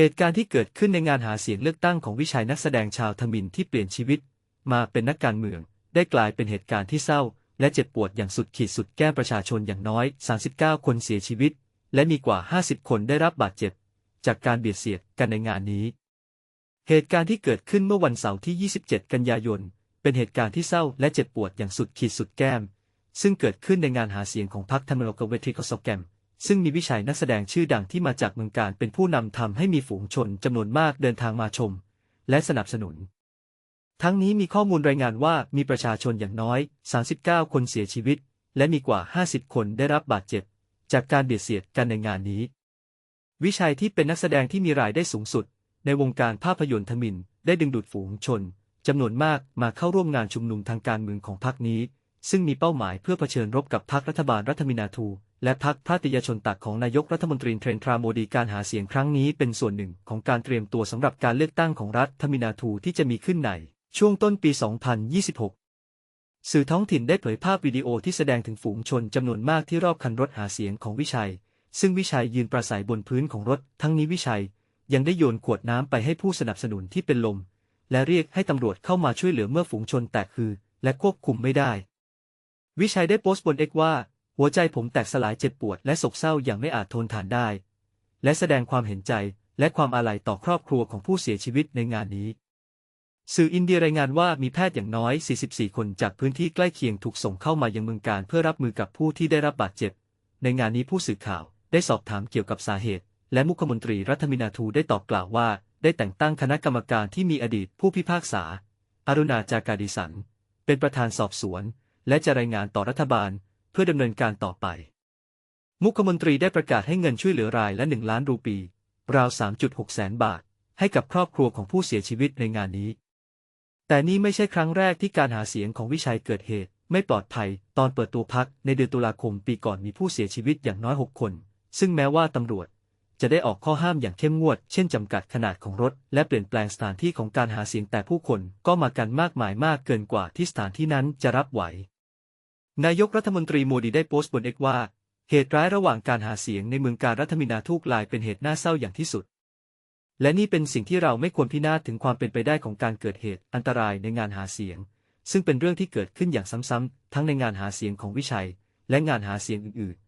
เหตุการณ์ที่เกิดขึ้นในงานหาเสียงเลือกตั้งของวิชัยนักแสดงชาวทมินที่เปลี่ยนชีวิต มาเป็นนักการเมือง ได้กลายเป็นเหตุการณ์ที่เศร้า และเจ็บปวดอย่างสุดขีดสุดแก้ประชาชนอย่างน้อย 39 คนเสียชีวิต และมีกว่า 50 คนได้รับบาดเจ็บ จากการเบียดเสียดกันในงานนี้ เหตุการณ์ที่เกิดขึ้นเมื่อวันเสาร์ที่ 27 กันยายน เป็นเหตุการณ์ที่เศร้าและเจ็บปวดอย่างสุดขีดสุดแก้ม ซึ่งเกิดขึ้นในงานหาเสียงของพรรคธรรมโลกเวทิกสแกม ซึ่งมีวิชัยนักแสดงชื่อดังที่มาจากเมืองการเป็นผู้นำทำให้มีฝูงชนจำนวนมากเดินทางมาชม และสนับสนุน ทั้งนี้มีข้อมูลรายงานว่ามีประชาชนอย่างน้อย 39 คนเสียชีวิต และมีกว่า 50 คนได้รับบาดเจ็บ จากการเบียดเสียดกันในงานนี้ วิชัยที่เป็นนักแสดงที่มีรายได้สูงสุด ในวงการภาพยนตร์ทมินได้ดึงดูดฝูงชนจำนวนมากมาเข้าร่วมงานชุมนุมทางการเมืองของพรรคนี้ ซึ่งมีเป้าหมายเพื่อเผชิญรบกับพรรครัฐบาลรัฐมินาทู และพักคภาติยชนตักของนายกรัฐมนตรีเทรนทราโมดีการหาเสียงครั้งนี้เป็นส่วนหนึ่งของการเตรียมตัวสำหรับการเลือกตั้งของรัฐทมินาทูที่จะมีขึ้นใน ช่วงต้นปี 2026 สื่อท้องถิ่นได้เผยภาพวิดีโอที่แสดงถึงฝูงชนจำนวนมากที่รอบคันรถหาเสียงของวิชัย ซึ่งวิชัยยืนประสายบนพื้นของรถ ทั้งนี้วิชัย ยังได้โยนขวดน้ำไปให้ผู้สนับสนุนที่เป็นลม และเรียกให้ตำรวจเข้ามาช่วยเหลือเมื่อฝูงชนแตกคือ และควบคุมไม่ได้ วิชัยได้โพสต์บนเอกว่า หัวใจผมแตกสลายเจ็บปวดและโศกเศร้าอย่างไม่อาจทนทานได้ และแสดงความเห็นใจและความอาลัยต่อครอบครัวของผู้เสียชีวิตในงานนี้ สื่ออินเดียรายงานว่ามีแพทย์อย่างน้อย 44 คนจากพื้นที่ใกล้เคียงถูกส่งเข้ามายังเมืองการเพื่อรับมือกับผู้ที่ได้รับบาดเจ็บ ในงานนี้ผู้สื่อข่าวได้สอบถามเกี่ยวกับสาเหตุ และมุขมนตรีรัฐมินาทูได้ตอบกล่าวว่า ได้แต่งตั้งคณะกรรมการที่มีอดีตผู้พิพากษาอารุณาจากาดิสัน เป็นประธานสอบสวน และจะรายงานต่อรัฐบาล พื่อดำเนินการต่อไป มุขมนตรีได้ประกาศให้เงินช่วยเหลือรายละ 1 ล้านรูปี ราว 3.6 แสนบาท ให้กับครอบครัวของผู้เสียชีวิตในงานนี้ แต่นี้ไม่ใช่ครั้งแรกที่การหาเสียงของวิชัยเกิดเหตุ ไม่ปลอดภัย ตอนเปิดตัวพักในเดือนตุลาคมปีก่อนมีผู้เสียชีวิตอย่างน้อย 6 คน ซึ่งแม้ว่าตำรวจจะได้ออกข้อห้ามอย่างเข้มงวด เช่นจำกัดขนาดของรถ และเปลี่ยนแปลงสถานที่ของการหาเสียงแต่ผู้คนก็มากันมากมายมากเกินกว่าที่สถานที่นั้นจะรับไหว นายกรัฐมนตรีโมดีได้โพสต์บนเอกว่า เหตุร้ายระหว่างการหาเสียงในเมืองการรัฐมินาทุกลายเป็นเหตุน่าเศร้าอย่างที่สุด และนี่เป็นสิ่งที่เราไม่ควรพินาศถึงความเป็นไปได้ของการเกิดเหตุอันตรายในงานหาเสียง ซึ่งเป็นเรื่องที่เกิดขึ้นอย่างซ้ำๆทั้งในงานหาเสียงของวิชัย และงานหาเสียงอื่นๆ